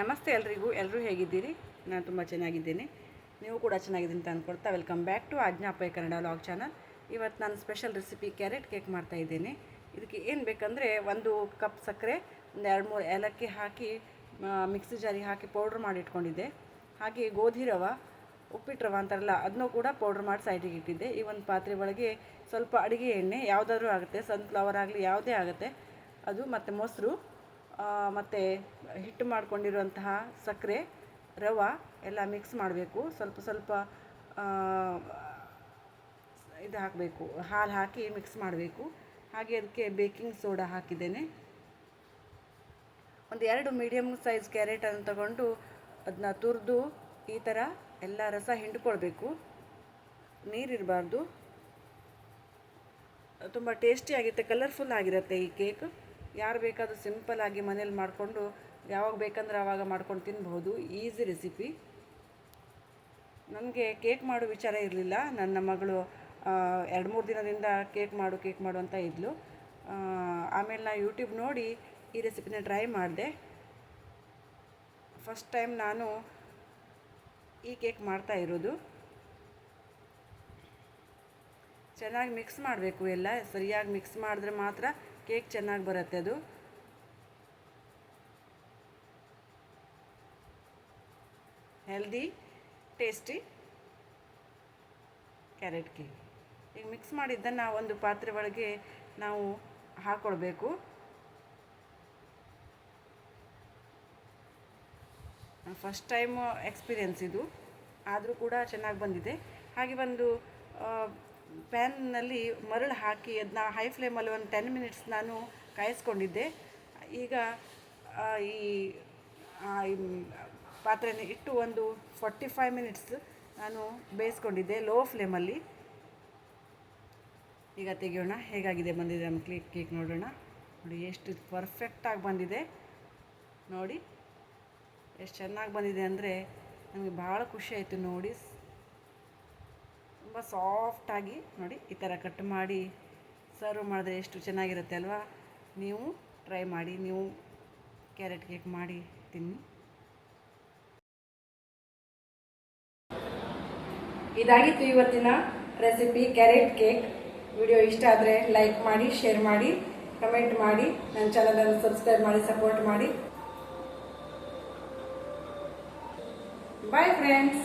ನಮಸ್ತೆ ಎಲ್ರಿಗೂ ಎಲ್ಲರೂ ಹೇಗಿದ್ದೀರಿ? ನಾನು ತುಂಬ ಚೆನ್ನಾಗಿದ್ದೀನಿ. ನೀವು ಕೂಡ ಚೆನ್ನಾಗಿದ್ದೀನಿ ಅಂತ ಅಂದ್ಕೊಳ್ತಾ ವೆಲ್ಕಮ್ ಬ್ಯಾಕ್ ಟು ಆಜ್ಞಾಪಯ ಕನ್ನಡ ಲಾಗ್ ಚಾನಲ್ ಇವತ್ತು ನಾನು ಸ್ಪೆಷಲ್ ರೆಸಿಪಿ ಕ್ಯಾರೆಟ್ ಕೇಕ್ ಮಾಡ್ತಾ ಇದ್ದೀನಿ. ಇದಕ್ಕೆ ಏನು ಬೇಕಂದರೆ ಒಂದು ಕಪ್ ಸಕ್ಕರೆ, ಒಂದು ಎರಡು ಮೂರು ಏಲಕ್ಕಿ ಹಾಕಿ ಮಿಕ್ಸಿ ಜಾರಿ ಹಾಕಿ ಪೌಡ್ರ್ ಮಾಡಿಟ್ಕೊಂಡಿದ್ದೆ ಹಾಗೆ ಗೋಧಿ ರವ ಉಪ್ಪಿಟ್ಟು ರವೆ ಅಂತಾರಲ್ಲ ಅದನ್ನೂ ಕೂಡ ಪೌಡ್ರ್ ಮಾಡಿ ಸೈಡಿಗೆ ಇಟ್ಟಿದ್ದೆ. ಈ ಒಂದು ಪಾತ್ರೆ ಒಳಗೆ ಸ್ವಲ್ಪ ಅಡುಗೆ ಎಣ್ಣೆ, ಯಾವುದಾದ್ರೂ ಆಗುತ್ತೆ ಸನ್ಫ್ಲವರ್ ಆಗಲಿ, ಯಾವುದೇ ಆಗುತ್ತೆ. ಅದು ಮತ್ತು ಮೊಸರು ಮತ್ತು ಹಿಟ್ಟು ಮಾಡಿಕೊಂಡಿರುವಂತಹ ಸಕ್ಕರೆ, ರವೆ ಎಲ್ಲ ಮಿಕ್ಸ್ ಮಾಡಬೇಕು. ಸ್ವಲ್ಪ ಸ್ವಲ್ಪ ಇದು ಹಾಕಬೇಕು. ಹಾಲು ಹಾಕಿ ಮಿಕ್ಸ್ ಮಾಡಬೇಕು. ಹಾಗೆ ಅದಕ್ಕೆ ಬೇಕಿಂಗ್ ಸೋಡಾ ಹಾಕಿದ್ದೇನೆ. ಒಂದು ಎರಡು ಮೀಡಿಯಮ್ ಸೈಜ್ ಕ್ಯಾರೆಟನ್ನು ತಗೊಂಡು ಅದನ್ನ ತುರಿದು ಈ ಥರ ಎಲ್ಲ ರಸ ಹಿಂಡ್ಕೊಳ್ಬೇಕು. ನೀರಿರಬಾರ್ದು. ತುಂಬ ಟೇಸ್ಟಿಯಾಗಿರುತ್ತೆ ಕಲರ್ಫುಲ್ ಆಗಿರುತ್ತೆ ಈ ಕೇಕ್ ಯಾರು ಬೇಕಾದರೂ ಸಿಂಪಲ್ಲಾಗಿ ಮನೇಲಿ ಮಾಡಿಕೊಂಡು ಯಾವಾಗ ಬೇಕಂದ್ರೆ ಆವಾಗ ಮಾಡ್ಕೊಂಡು ತಿನ್ಬಹುದು. ಈಸಿ ರೆಸಿಪಿ ನನಗೆ ಕೇಕ್ ಮಾಡೋ ವಿಚಾರ ಇರಲಿಲ್ಲ. ನನ್ನ ಮಗಳು ಎರಡು ಮೂರು ದಿನದಿಂದ ಕೇಕ್ ಮಾಡು ಕೇಕ್ ಮಾಡು ಅಂತ ಇದ್ಲು. ಆಮೇಲೆ ನಾನು ಯೂಟ್ಯೂಬ್ ನೋಡಿ ಈ ರೆಸಿಪಿನ ಟ್ರೈ ಮಾಡಿದೆ. ಫಸ್ಟ್ ಟೈಮ್ ನಾನು ಈ ಕೇಕ್ ಮಾಡ್ತಾ ಇರೋದು. ಚೆನ್ನಾಗಿ ಮಿಕ್ಸ್ ಮಾಡಬೇಕು ಎಲ್ಲ, ಸರಿಯಾಗಿ ಮಿಕ್ಸ್ ಮಾಡಿದ್ರೆ ಮಾತ್ರ ಕೇಕ್ ಚೆನ್ನಾಗಿ ಬರುತ್ತೆ ಅದು. ಹೆಲ್ದಿ ಟೇಸ್ಟಿ ಕ್ಯಾರೆಟ್ ಕೇಕ್ ಈಗ ಮಿಕ್ಸ್ ಮಾಡಿದ್ದನ್ನು ಒಂದು ಪಾತ್ರೆ ಒಳಗೆ ನಾವು ಹಾಕ್ಕೊಳ್ಬೇಕು ಫಸ್ಟ್ ಟೈಮ್ ಎಕ್ಸ್ಪೀರಿಯೆನ್ಸ್ ಇದು. ಆದರೂ ಕೂಡ ಚೆನ್ನಾಗಿ ಬಂದಿದೆ. ಹಾಗೆ ಒಂದು ಪ್ಯಾನ್ನಲ್ಲಿ ಮರಳು ಹಾಕಿ ಅದನ್ನ ಹೈ ಫ್ಲೇಮಲ್ಲಿ ಒಂದು ಟೆನ್ ಮಿನಿಟ್ಸ್ ನಾನು ಕಾಯಿಸ್ಕೊಂಡಿದ್ದೆ. ಈಗ ಈ ಪಾತ್ರೆನ ಇಟ್ಟು ಒಂದು ಫಾರ್ಟಿ ಫೈವ್ ಮಿನಿಟ್ಸ್ ನಾನು ಬೇಯಿಸ್ಕೊಂಡಿದ್ದೆ ಲೋ ಫ್ಲೇಮಲ್ಲಿ ಈಗ ತೆಗೆಯೋಣ, ಹೇಗಾಗಿದೆ ಬಂದಿದೆ ನಮ್ಮ ಕ್ಲಿಕ್ ಕೇಕ್ ನೋಡೋಣ. ನೋಡಿ, ಎಷ್ಟು ಪರ್ಫೆಕ್ಟಾಗಿ ಬಂದಿದೆ. ನೋಡಿ, ಎಷ್ಟು ಚೆನ್ನಾಗಿ ಬಂದಿದೆ ಅಂದರೆ ನಮಗೆ ಭಾಳ ಖುಷಿ ಆಯಿತು ನೋಡಿ. ತುಂಬ ಸಾಫ್ಟಾಗಿ ನೋಡಿ ಈ ಥರ ಕಟ್ ಮಾಡಿ ಸರ್ವ್ ಮಾಡಿದ್ರೆ ಎಷ್ಟು ಚೆನ್ನಾಗಿರುತ್ತೆ ಅಲ್ವಾ? ನೀವು ಟ್ರೈ ಮಾಡಿ, ನೀವು ಕ್ಯಾರೆಟ್ ಕೇಕ್ ಮಾಡಿ ತಿನ್ನಿ. ಇದಾಗಿತ್ತು ಇವತ್ತಿನ ರೆಸಿಪಿ ಕ್ಯಾರೆಟ್ ಕೇಕ್ ವಿಡಿಯೋ ಇಷ್ಟ ಆದರೆ ಲೈಕ್ ಮಾಡಿ ಶೇರ್ ಮಾಡಿ ಕಮೆಂಟ್ ಮಾಡಿ. ನನ್ನ ಚಾನಲನ್ನು ಸಬ್ಸ್ಕ್ರೈಬ್ ಮಾಡಿ ಸಪೋರ್ಟ್ ಮಾಡಿ. Bye friends